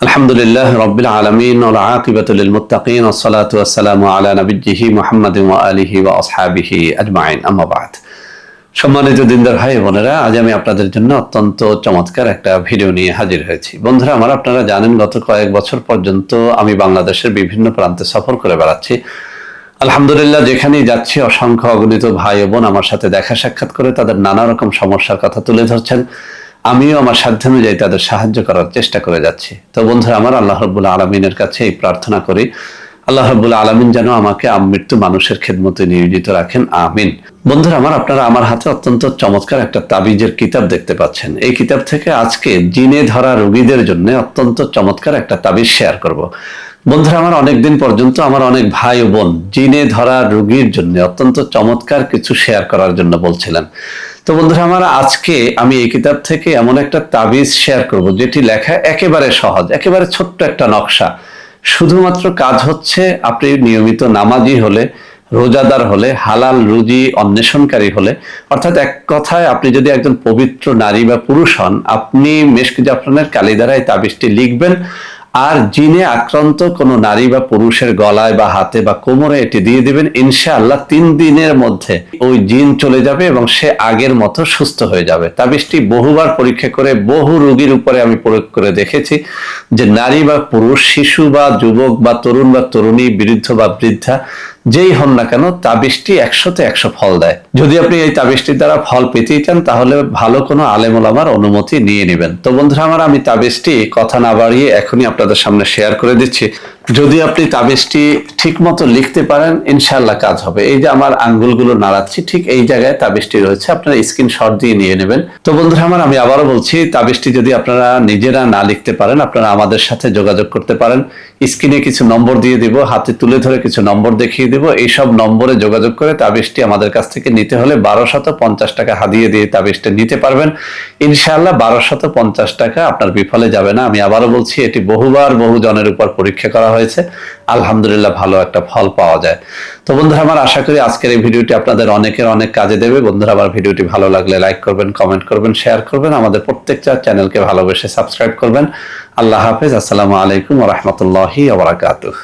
আলহামদুলিল্লাহ রবিল আলমিন والعاقبة للمتقين والصلاة والسلام على نبيه محمد وآله وأصحابه أجمعين أما بعد সম্মানিত দিনদার ভাই বোনেরা আজ আমি আপনাদের জন্য অত্যন্ত চমৎকার একটা ভিডিও নিয়ে হাজির হয়েছি বন্ধুরা আমার আপনারা জানেন গত কয়েক বছর পর্যন্ত আমি বাংলাদেশের বিভিন্ন প্রান্তে সফর করে বেড়াচ্ছি আলহামদুলিল্লাহ যেখানেই যাচ্ছি অসংখ্য অগণিত ভাই বোন আমার সাথে দেখা সাক্ষাৎ করে তাদের নানা রকম সমস্যার কথা তুলে ধরছেন আমিও আমার সাধ্য অনুযায়ী তাদের সাহায্য করার চেষ্টা করে যাচ্ছি। তো বন্ধুরা, আমার আল্লাহ রব্বুল আলমিনের কাছে এই প্রার্থনা করি, আল্লাহ রব্বুল আলমিন যেন আমাকে আমৃত্যু মানুষের খেদমতে নিয়োজিত রাখেন, আমিন। বন্ধুরা, আমার আপনারা আমার হাতে অত্যন্ত চমৎকার একটা তাবিজের কিতাব দেখতে পাচ্ছেন। এই কিতাব থেকে আজকে জিনে ধরা রোগীদের জন্য অত্যন্ত চমৎকার একটা তাবিজ শেয়ার করব। বন্ধুরা, আমার অনেকদিন পর্যন্ত আমার অনেক ভাই ও বোন জিনে ধরা রোগীর জন্য অত্যন্ত চমৎকার কিছু শেয়ার করার জন্য বলছিলেন। তো বন্ধুরা, আমার আজকে আমি এই কিতাব থেকে এমন একটা তাবিজ শেয়ার করব, যেটি লেখা একেবারে সহজ, একেবারে ছোট্ট একটা নকশা। শুধুমাত্র কাজ হচ্ছে আপনি নিয়মিত নামাজি হলে, রোজাদার হলে, হালাল রুজি অন্বেষণকারী হলে, অর্থাৎ এক কথায় আপনি যদি একজন পবিত্র নারী বা পুরুষ হন, আপনি মেশক জাফরানের কালি দ্বারা এই তাবিজটি লিখবেন আর জিনে আক্রান্ত কোনো নারী বা পুরুষের গলায় বা হাতে বা কোমরে এটি দিয়ে দিবেন, ইনশাআল্লাহ তিন দিনের মধ্যে ওই জিন চলে যাবে এবং সে আগের মতো সুস্থ হয়ে যাবে। তাবিজটি বহুবার পরীক্ষা করে বহু রোগীর উপরে আমি প্রয়োগ করে দেখেছি যে নারী বা পুরুষ, শিশু বা যুবক বা তরুণ বা তরুণী, বৃদ্ধ বা বৃদ্ধা যেই হন না কেন, তাবিজটি একশোতে একশো ফল দেয়। যদি আপনি এই তাবিজটির দ্বারা ফল পেতেই চান, তাহলে ভালো কোনো আলেমুলামার অনুমতি নিয়ে নেবেন। তো বন্ধুরা আমার, আমি তাবিজটি কথা না বাড়িয়ে এখনই আপনাদের সামনে শেয়ার করে দিচ্ছি। যদি আপনি তাবিজটি ঠিক মতো লিখতে পারেন ইনশাল্লাহ কাজ হবে। এই যে আমার আঙ্গুলগুলো নাড়াচ্ছি, ঠিক এই জায়গায় তাবিজটি রয়েছে, আপনারা স্ক্রিন শট দিয়ে নিয়ে নেবেন। তো বন্ধুরা, আমার আমি আবারও বলছি, তাবিজটি যদি আপনারা নিজেরা না লিখতে পারেন, আপনারা আমাদের সাথে যোগাযোগ করতে পারেন। স্ক্রিনে কিছু নম্বর দিয়ে দিব, হাতে তুলে ধরে কিছু নম্বর দেখিয়ে দিব। এইসব নম্বরে যোগাযোগ করে তাবিজটি আমাদের কাছ থেকে নিতে হলে বারোশত পঞ্চাশ টাকা হাদিয়ে দিয়ে তাবিজটা নিতে পারবেন। ইনশাআল্লাহ বারোশত পঞ্চাশ টাকা আপনার বিফলে যাবে না। আমি আবারও বলছি, এটি বহুবার বহু জনের উপর পরীক্ষা করা হয়েছে আলহামদুলিল্লাহ ভালো একটা ফল পাওয়া যায়। তো বন্ধুরা আমার আশা করি আজকের এই ভিডিওটি আপনাদের অনেকের অনেক কাজে দেবে। বন্ধুরা আমার ভিডিওটি ভালো লাগলে লাইক করবেন কমেন্ট করবেন শেয়ার করবেন। আমাদের প্রত্যেকটা চ্যানেলকে ভালোবেসে সাবস্ক্রাইব করবেন। আল্লাহ হাফেজ। আসসালামু আলাইকুম রহমতুল্লাহি আবরাকাতুহ